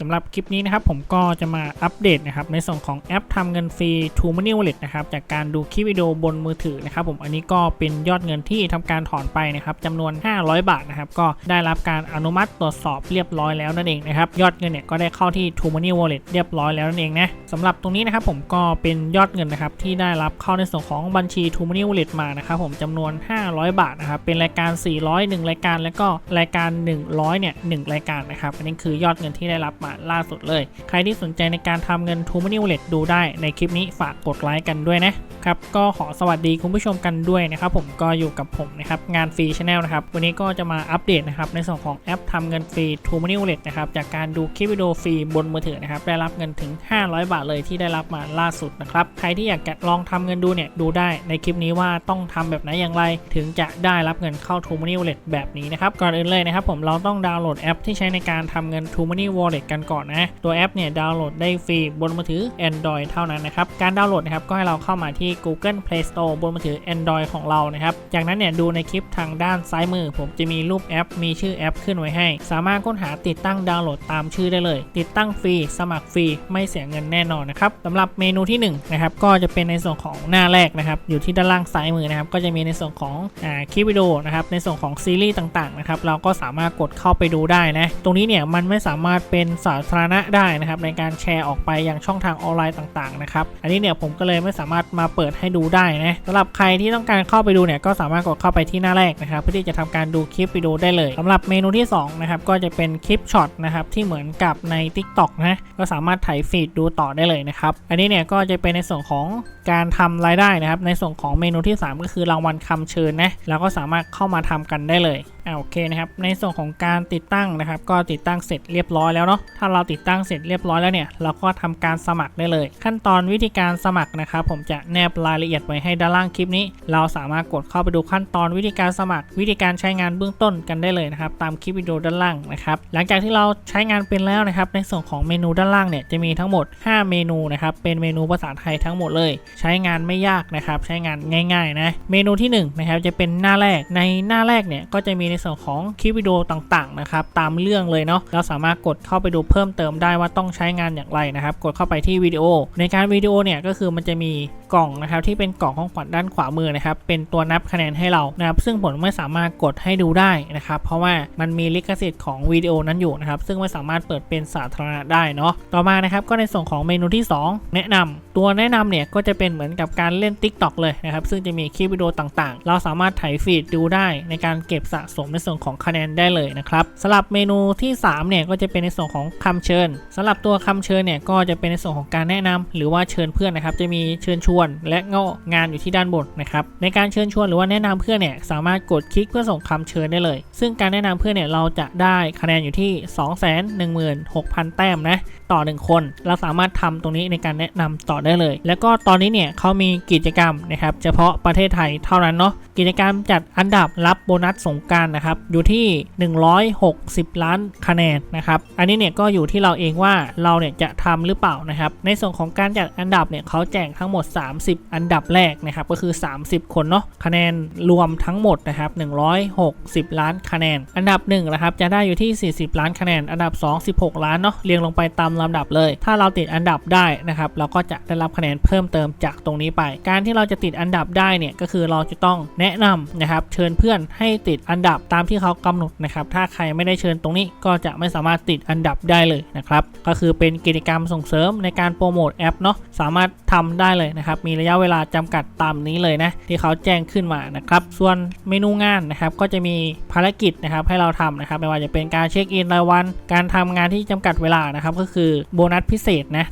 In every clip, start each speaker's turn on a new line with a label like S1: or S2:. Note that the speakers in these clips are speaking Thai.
S1: สำหรับคลิปนี้นะครับผมก็จะมาอัปเดตนะครับในส่วนของแอปทำเงินฟรี True Money Wallet นะครับจากการดูคลิปวิดีโอบนมือถือนะครับผมอันนี้ก็เป็นยอดเงินที่ทำการถอนไปนะครับจำนวน 500 บาทนะครับก็ได้รับการอนุมัติตรวจสอบเรียบร้อยแล้วนั่นเองนะครับยอดเงินเนี่ยก็ได้เข้าที่ True Money Wallet เรียบร้อยแล้วนั่นเองนะสำหรับตรงนี้นะครับผมก็เป็นยอดเงินนะครับที่ได้รับเข้าในส่วนของบัญชี True Money Wallet มานะครับผมจำนวน 500 บาทนะครับเป็นรายการ 400 1 รายการ แล้วก็รายการ 100เนี่ย1รายการนะครับอันนี้คือยอดเงินที่ได้รับมาล่าสุดเลย ใครที่สนใจในการทำเงิน True Money Wallet ดูได้ในคลิปนี้ฝากกดไลค์กันด้วยนะครับก็ขอสวัสดีคุณผู้ชมกันด้วยนะครับผมก็อยู่กับผมนะครับงานฟรีชาแนลนะครับวันนี้ก็จะมาอัปเดตนะครับในส่วนของแอปทำเงินฟรี True Money Wallet นะครับจากการดูคลิปวิดีโอฟรีบนมือถือนะครับได้รับเงินถึง 500 บาทเลยที่ได้รับมาล่าสุดนะครับใครที่อยากจะลองทำเงินดูเนี่ยดูได้ในคลิปนี้ว่าต้องทำแบบไหนอย่างไร ถึงจะได้รับเงินเข้า True Money Wallet แบบนี้นะครับก่อนอื่นเลยนะครับผมเราต้องดาวน์โหลดแอปที่ใช้ในการทำเงิน True Money Wallet กันก่อนนะ ตัวแอปเนี่ยดาวน์โหลดได้ฟรีบนมือถือ Android เท่านั้นนะครับ การดาวน์โหลดนะครับก็ให้เราเข้ามาที่ Google Play Store บนมือถือ Android ของเรานะครับ จากนั้นเนี่ยดูในคลิปทางด้านซ้ายมือ ผมจะมีรูปแอป มีชื่อแอปขึ้นไว้ให้ สามารถค้นหาติดตั้งดาวน์โหลดตามชื่อได้เลย ติดตั้งฟรีสมัครฟรีไม่เสียเงินแน่นอนนะครับสำหรับเมนูที่1นงนะครับก็จะเป็นในส่วนของหน้าแรกนะครับอยู่ที่ด้านล่างซ้ายมือนะครับก็จะมีในส่วนของอคลิปวิดีโอนะครับในส่วนของซีรีส์ต่างๆนะครับเราก็สามารถกดเข้าไปดูได้นะตรงนี้เนี่ยมันไม่สามารถเป็นสาธารณะได้นะครับในการแชร์ออกไปยังช่องทางออนไลน์ต่างๆนะครับอันนี้เนี่ยผมก็เลยไม่สามารถมาเปิดให้ดูได้นะสำหรับใครที่ต้องการเข้าไปดูเนี่ยก็สามารถกดเข้าไปที่หน้าแรกนะครับเพื่อที่จะทำการดูคลิปวิดีโอได้เลยสำหรับเมนูที่2นะครับก็จะเป็นคลิปช็อตนะครับที่เหมือนกับใน TikTok นะก็สามารถถ่ายฟีดดูต่อได้เลยนะครับอันนี้เนี่ยก็จะเป็นในส่วนของ การทำรายได้นะครับ ในส่วนของเมนูที่ 3 ก็คือรางวัลคำเชิญนะเราก็สามารถเข้ามาทำกันได้เลยอ่าโอเคนะครับ ในส่วนของการติดตั้งนะครับ ก็ติดตั้งเสร็จเรียบร้อยแล้วเนาะถ้าเราติดตั้งเสร็จเรียบร้อยแล้วเนี่ย เราก็ทำการสมัครได้เลย ขั้นตอนวิธีการสมัครนะครับ ผมจะแนบรายละเอียดไว้ให้ด้านล่างคลิปนี้ เราสามารถกดเข้าไปดูขั้นตอนวิธีการสมัคร วิธีการใช้งานเบื้องต้นกันได้เลยนะครับตามคลิปวิดีโอด้านล่างนะครับหลังจากที่เราใช้งานเป็นแล้วนะครับ ในส่วนของเมนูด้านล่างเนี่ยจะมีทั้งหมด 5 เมนูนะครับเป็นเมนูภาษาไทยทั้งหมดเลยใช้งานไม่ยากนะครับ ใช้งานง่าย ๆ นะ เมนูที่1นะครับจะเป็นหน้าแรกในหน้าแรกเนี่ยก็จะมีในส่วนของคลิปวิดีโอต่างๆนะครับตามเรื่องเลยเนาะเราสามารถกดเข้าไปดูเพิ่มเติมได้ว่าต้องใช้งานอย่างไรนะครับ กดเข้าไปที่วิดีโอ ในการวิดีโอเนี่ยก็คือมันจะมี กล่องนะครับที่เป็นกล่องของขวัญด้านขวามือนะครับเป็นตัวนับคะแนนให้เรานะครับซึ่งผมไม่สามารถกดให้ดูได้นะครับเพราะว่ามันมีลิขสิทธิ์ของวิดีโอนั้นอยู่นะครับซึ่งไม่สามารถเปิดเป็นสาธารณะได้เนาะต่อมานะครับก็ในส่วนของเมนูที่ 2 แนะนำตัวแนะนำเนี่ยก็จะเป็นเหมือนกับการเล่น Tik t o อกเลยนะครับซึ่งจะมีคลิปวิดีโอต่างๆ เราสามารถถ่ายฟีดดูได้ในการเก็บสะสมในส่วนของคะแนนได้เลยนะครับสำหรับเมนูที่3เนี่ยก็จะเป็นในส่วนของคำเชิญสำหรับตัวคำเชิญเนี่ยก็จะเป็นในส่วนของการแนะนำหรือว่าเชิญเพื่อนนะครับจะมีเชิญชวนและเงางานอยู่ที่ด้านบนนะครับในการเชิญชวนหรือว่าแนะนำเพื่อนเนี่ยสามารถกดคลิกเพื่อส่งคำเชิญได้เลย ซึ่งการแนะนำเพื่อนเนี่ยเราจะได้คะแนนอยู่ที่ 216,000 แต้มนะต่อ 1 คน เราสามารถทำตรงนี้ในการแนะนำต่อได้เลย แล้วก็ตอนนี้เนี่ยเขามีกิจกรรมนะครับเฉพาะประเทศไทยเท่านั้นเนาะกิจกรรมจัดอันดับรับโบนัสสงการนะครับอยู่ที่ 160 ล้านคะแนนนะครับอันนี้เนี่ยก็อยู่ที่เราเองว่าเราเนี่ยจะทำหรือเปล่านะครับในส่วนของการจัดอันดับเนี่ยเขาแจกทั้งหมด30 อันดับแรกนะครับก็คือ 30 คนเนาะคะแนนรวมทั้งหมดนะครับ160 ล้านคะแนน อันดับ1นะครับจะได้อยู่ที่ 40 ล้านคะแนน อันดับ 2 16 ล้านเนาะเรียงลงไปตามลำดับเลย ถ้าเราติดอันดับได้นะครับเราก็จะได้รับคะแนนเพิ่มเติมจากตรงนี้ไป การที่เราจะติดอันดับได้เนี่ยก็คือเราจะต้องแนะนำนะครับเชิญเพื่อนให้ติดอันดับตามที่เขากำหนดนะครับถ้าใครไม่ได้เชิญตรงนี้ก็จะไม่สามารถติดอันดับได้เลยนะครับก็คือเป็นกิจกรรมส่งเสริมในการโปรโมทแอปเนาะสามารถทำได้เลยนะครับมีระยะเวลาจำกัดตามนี้เลยนะที่เขาแจ้งขึ้นมานะครับส่วนเมนูงานนะครับก็จะมีภารกิจนะครับให้เราทำนะครับไม่ว่าจะเป็นการเช็คอินรายวัน การทำงานที่จำกัดเวลานะครับก็คือโบนัสพิเศษนะ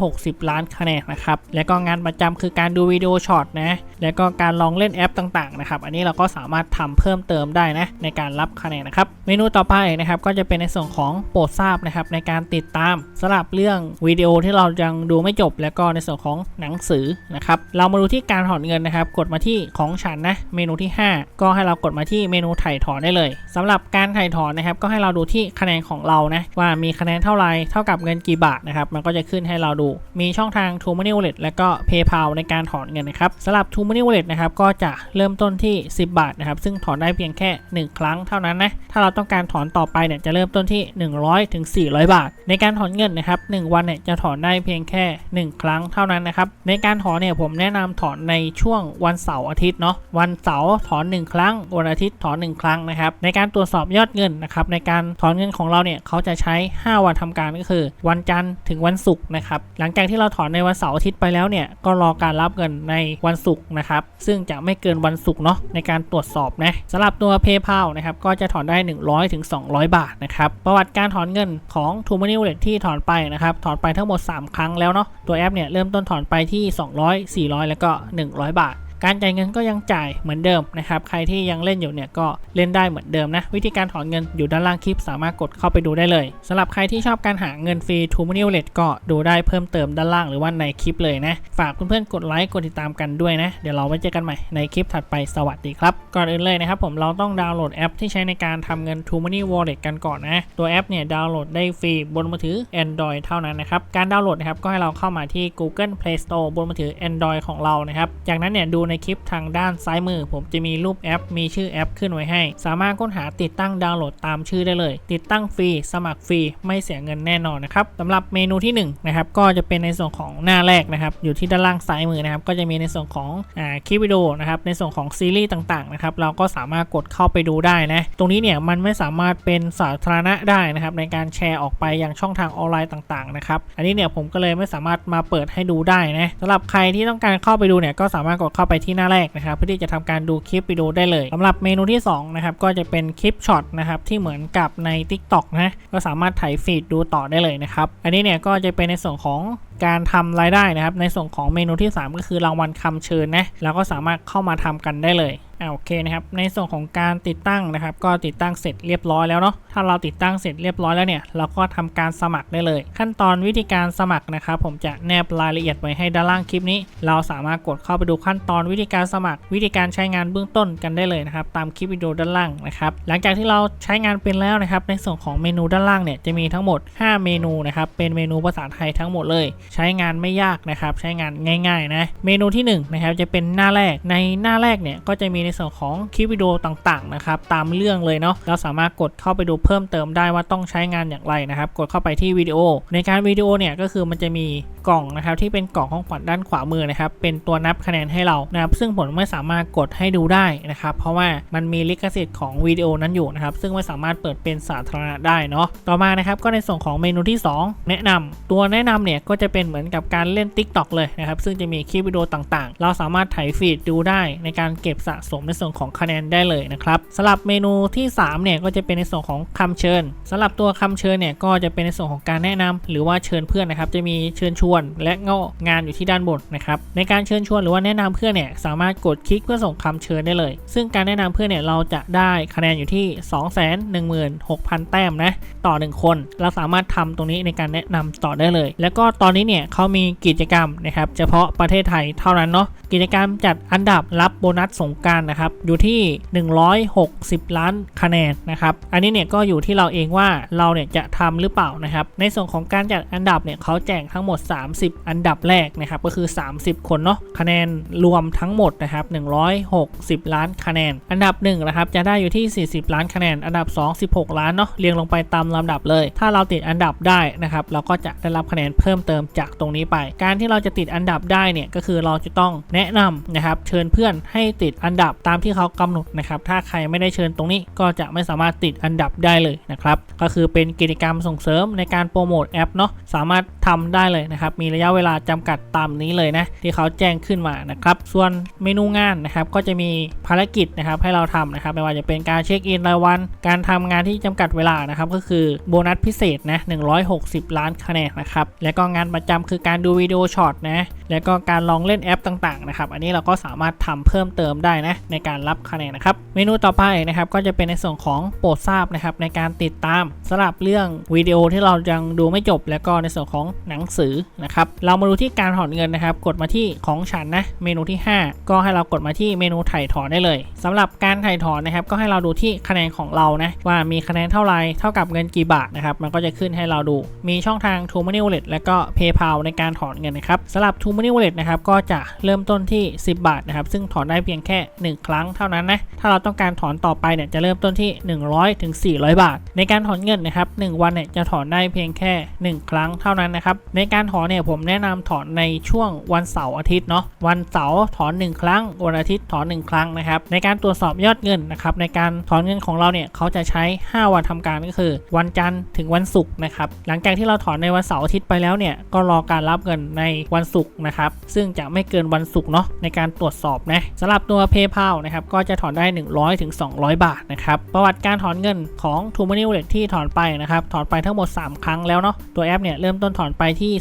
S1: 160 ล้านคะแนนนะครับแล้วก็งานประจำคือการดูวิดีโอช็อตนะแล้วก็การลองเล่นแอปต่างๆนะครับอันนี้เราก็สามารถทำเพิ่มเติมได้นะในการรับคะแนนนะครับเมนูต่อไปนะครับก็จะเป็นในส่วนของโปรดทราบนะครับในการติดตามสลับเรื่องวิดีโอที่เรายังดูไม่จบ แล้วก็ในส่วนของหนังสือนะครับ เรามาดูที่การถอนเงินนะครับ กดมาที่ของฉันนะ เมนูที่ 5 ก็ให้เรากดมาที่เมนูถ่ายถอนได้เลยสำหรับการถ่ายถอนนะครับ ก็ให้เราดูที่คะแนนของเรานะ ว่ามีคะแนนเท่าไรเท่ากับเงินกี่บาทนะครับ มันก็จะขึ้นให้เราดู มีช่องทาง t o Money Wallet และก็ PayPal ในการถอนเงินนะครับสำหรับ t o Money Wallet นะครับ ก็จะเริ่มต้นที่ 10 บาทนะครับ ซึ่งถอนได้เพียงแค่ 1 ครั้งเท่านั้นนะ ถ้าเราต้องการถอนต่อไปเนี่ย จะเริ่มต้นที่ 100ถึง400 บาท ในการถอนเงินนะครับ1วันเนี่ย จะถอนได้เพียงแค่ 1 ครั้งเท่านั้นนะครับ ในการถอนเนี่ยผมแนะนำถอนในช่วงวันเสาร์อาทิตย์เนาะวันเสาร์ถอน 1 ครั้ง วันอาทิตย์ถอน 1 ครั้งนะครับในการตรวจสอบยอดเงินนะครับในการถอนเงินของเราเนี่ยเขาจะใช้ 5 วันทำการก็คือ วันจันทร์ถึงวันศุกร์นะครับหลังจากที่เราถอนในวันเสาร์อาทิตย์ไปแล้วเนี่ยก็รอการรับเงินในวันศุกร์นะครับซึ่งจะไม่เกินวันศุกร์เนาะในการตรวจสอบนะสำหรับตัว PayPal นะครับก็จะถอนได้ 100ถึง200 บาทนะครับประวัติการถอนเงินของ t o Money Wallet ที่ถอนไปนะครับถอนไปทั้งหมด 3 ครั้งแล้วเนาะตัวแอปเนี่ยเริ่มต้นถอนไปที่ 200 400 แล้วก็ 100 บาท การจ่ายเงินก็ยังจ่ายเหมือนเดิมนะครับใครที่ยังเล่นอยู่เนี่ยก็เล่นได้เหมือนเดิมนะวิธีการถอนเงินอยู่ด้านล่างคลิปสามารถกดเข้าไปดูได้เลยสำหรับใครที่ชอบการหาเงินฟรี t o Money Wallet ก็ดูได้เพิ่มเติมด้านล่างหรือว่าในคลิปเลยนะฝากเพื่อนๆกดไลค์กดติดตามกันด้วยนะเดี๋ยวเราไว้เจอกันใหม่ในคลิปถัดไปสวัสดีครับก่อนอื่นเลยนะครับผมเราต้องดาวน์โหลดแอปที่ใช้ในการทำเงิน t o Money Wallet กันก่อนนะ ตัวแอปเนี่ยดาวน์โหลดได้ฟรีบนมือถือ Android เท่านั้นนะครับ การดาวน์โหลดนะครับก็ให้เราเข้ามาที่ Google Play Store บนมือถือ Android ของเรานะครับ จากนั้นเนี่ยดูในคลิปทางด้านซ้ายมือ ผมจะมีรูปแอป มีชื่อแอปขึ้นไว้ให้ สามารถค้นหาติดตั้งดาวน์โหลดตามชื่อได้เลย ติดตั้งฟรี สมัครฟรี ไม่เสียเงินแน่นอนนะครับสำหรับเมนูที่1นะครับก็จะเป็นในส่วนของหน้าแรกนะครับอยู่ที่ด้านล่างซ้ายมือนะครับก็จะมีในส่วนของอ่าคลิปวิดีโอนะครับในส่วนของซีรีส์ต่างๆนะครับเราก็สามารถกดเข้าไปดูได้นะตรงนี้เนี่ยมันไม่สามารถเป็นสาธารณะได้นะครับในการแชร์ออกไปยังช่องทางออนไลน์ต่างๆนะครับอันนี้เนี่ยผมก็เลยไม่สามารถมาเปิดให้ดูได้นะสำหรับใครที่ต้องการเข้าไปดูเนี่ยก็สามารถกดเข้าไปที่หน้าแรกนะครับเพื่อที่จะทำการดูคลิปวิดีโอได้เลยสำหรับเมนูที่2นะครับก็จะเป็นคลิปช็อตนะครับที่เหมือนกับใน TikTok นะก็สามารถถ่ายฟีดดูต่อได้เลยนะครับอันนี้เนี่ยก็จะเป็นในส่วนของการทำรายได้นะครับ ในส่วนของเมนูที่ 3 ก็คือรางวัลคำเชิญนะเราก็สามารถเข้ามาทำกันได้เลย อ่าโอเคนะครับ ในส่วนของการติดตั้งนะครับ ก็ติดตั้งเสร็จเรียบร้อยแล้วเนาะ ถ้าเราติดตั้งเสร็จเรียบร้อยแล้วเนี่ย เราก็ทำการสมัครได้เลย ขั้นตอนวิธีการสมัครนะครับ ผมจะแนบรายละเอียดไว้ให้ด้านล่างคลิปนี้ เราสามารถกดเข้าไปดูขั้นตอนวิธีการสมัคร วิธีการใช้งานเบื้องต้นกันได้เลยนะครับ ตามคลิปวิดีโอด้านล่างนะครับ หลังจากที่เราใช้งานเป็นแล้วนะครับ ในส่วนของเมนูด้านล่างเนี่ย จะมีทั้งหมด 5 เมนูนะครับ เป็นเมนูภาษาไทยทั้งหมดเลย ใช้งานไม่ยากนะครับ ใช้งานง่าย ๆ นะ เมนูที่1นะครับ จะเป็นหน้าแรก ในหน้าแรกเนี่ย ก็จะมีในส่วนของคลิปวิดีโอต่างๆนะครับตามเรื่องเลยเนาะเราสามารถกดเข้าไปดูเพิ่มเติมได้ว่าต้องใช้งานอย่างไรนะครับ กดเข้าไปที่วิดีโอ ในการวิดีโอเนี่ยก็คือมันจะมีกล่องนะครับที่เป็นกล่องของขวัญด้านขวามือนะครับเป็นตัวนับคะแนนให้เรานะครับซึ่งผมไม่สามารถกดให้ดูได้นะครับเพราะว่ามันมีลิขสิทธิ์ของวิดีโอนั้นอยู่นะครับซึ่งไม่สามารถเปิดเป็นสาธารณะได้เนาะต่อมานะครับก็ในส่วนของเมนูที่ 2 แนะนำตัวแนะนำเนี่ยก็จะเป็นเหมือนกับการเล่น Tik t o อกเลยนะครับซึ่งจะมีคลิปวิดีโอต่างๆ เราสามารถถ่ายฟีดดูได้ในการเก็บสะสมในส่วนของคะแนนได้เลยนะครับสำหรับเมนูที่3เนี่ยก็จะเป็นในส่วนของคำเชิญสำหรับตัวคำเชิญเนี่ยก็จะเป็นในส่วนของการแนะนำหรือว่าเชิญเพื่อนนะครับจะมีเชิญชวน และเงางานอยู่ที่ด้านบนนะครับในการเชิญชวนหรือว่าแนะนำเพื่อนเนี่ยสามารถกดคลิกเพื่อส่งคำเชิญได้เลย ซึ่งการแนะนำเพื่อนเนี่ยเราจะได้คะแนนอยู่ที่ 216,000 แต้มนะต่อ 1 คน เราสามารถทำตรงนี้ในการแนะนำต่อได้เลย แล้วก็ตอนนี้เนี่ยเขามีกิจกรรมนะครับเฉพาะประเทศไทยเท่านั้นเนาะกิจกรรมจัดอันดับรับโบนัสสงการนะครับ อยู่ที่ 160 ล้านคะแนนนะครับ อันนี้เนี่ยก็อยู่ที่เราเองว่าเราเนี่ยจะทำหรือเปล่านะครับ ในส่วนของการจัดอันดับเนี่ยเขาแจกทั้งหมด 30 อันดับแรกนะครับก็คือ 30 คนเนาะคะแนนรวมทั้งหมดนะครับ160 ล้านคะแนน อันดับ1นะครับจะได้อยู่ที่ 40 ล้านคะแนน อันดับ 2 16 ล้านเนาะเรียงลงไปตามลำดับเลย ถ้าเราติดอันดับได้นะครับเราก็จะได้รับคะแนนเพิ่มเติมจากตรงนี้ไป การที่เราจะติดอันดับได้เนี่ยก็คือเราจะต้องแนะนำนะครับเชิญเพื่อนให้ติดอันดับตามที่เขากำหนดนะครับถ้าใครไม่ได้เชิญตรงนี้ก็จะไม่สามารถติดอันดับได้เลยนะครับก็คือเป็นกิจกรรมส่งเสริมในการโปรโมทแอปเนาะสามารถทำได้เลยนะครับมีระยะเวลาจำกัดตามนี้เลยนะที่เขาแจ้งขึ้นมานะครับส่วนเมนูงานนะครับก็จะมีภารกิจนะครับให้เราทำนะครับไม่ว่าจะเป็นการเช็คอินรายวัน การทำงานที่จำกัดเวลานะครับก็คือโบนัสพิเศษนะ160 ล้านคะแนนนะครับและก็งานประจำคือการดูวิดีโอช็อตนะแล้วก็การลองเล่นแอปต่างๆนะครับอันนี้เราก็สามารถทำเพิ่มเติมได้นะในการรับคะแนนนะครับเมนูต่อไปนะครับก็จะเป็นในส่วนของโปรดทราบนะครับในการติดตามสำหรับเรื่องวิดีโอที่เรายังดูไม่จบ แล้วก็ในส่วนของหนังสือนะครับ เรามาดูที่การถอนเงินนะครับ กดมาที่ของฉันนะ เมนูที่ 5 ก็ให้เรากดมาที่เมนูถ่ายถอนได้เลยสำหรับการถ่ายถอนนะครับ ก็ให้เราดูที่คะแนนของเรานะ ว่ามีคะแนนเท่าไหรเท่ากับเงินกี่บาทนะครับ มันก็จะขึ้นให้เราดู มีช่องทาง t o Money Wallet และก็ PayPal ในการถอนเงินนะครับสำหรับ t o Money Wallet นะครับ ก็จะเริ่มต้นที่ 10 บาทนะครับ ซึ่งถอนได้เพียงแค่ 1 ครั้งเท่านั้นนะ ถ้าเราต้องการถอนต่อไปเนี่ย จะเริ่มต้นที่ 100ถึง400 บาท ในการถอนเงินนะครับ1วันเนี่ย จะถอนได้เพียงแค่ 1 ครั้งเท่านั้นนะครับ ในการถอนเนี่ยผมแนะนำถอนในช่วงวันเสาร์อาทิตย์เนาะวันเสาร์ถอน 1 ครั้ง วันอาทิตย์ถอน 1 ครั้งนะครับในการตรวจสอบยอดเงินนะครับในการถอนเงินของเราเนี่ยเขาจะใช้ 5 วันทำการก็คือ วันจันทร์ถึงวันศุกร์นะครับหลังจากที่เราถอนในวันเสาร์อาทิตย์ไปแล้วเนี่ยก็รอการรับเงินในวันศุกร์นะครับซึ่งจะไม่เกินวันศุกร์เนาะในการตรวจสอบนะสำหรับตัว PayPal นะครับก็จะถอนได้ 100ถึง200 บาทนะครับประวัติการถอนเงินของ t o Money Wallet ที่ถอนไปนะครับถอนไปทั้งหมด 3 ครั้งแล้วเนาะตัวแอปเนี่ยเริ่มต้นถอนไปที่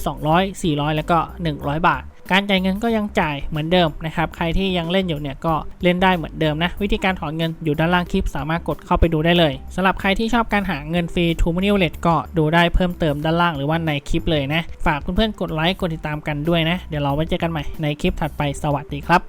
S1: 200 400 แล้วก็ 100 บาท การจ่ายเงินก็ยังจ่ายเหมือนเดิมนะครับ ใครที่ยังเล่นอยู่เนี่ยก็เล่นได้เหมือนเดิมนะ วิธีการถอนเงินอยู่ด้านล่างคลิปสามารถกดเข้าไปดูได้เลยสำหรับใครที่ชอบการหาเงินฟรี t o Money Wallet ก็ดูได้เพิ่มเติมด้านล่างหรือว่าในคลิปเลยนะ ฝากเพื่อนๆกดไลค์กดติดตามกันด้วยนะ เดี๋ยวเราไว้เจอกันใหม่ในคลิปถัดไปสวัสดีครับ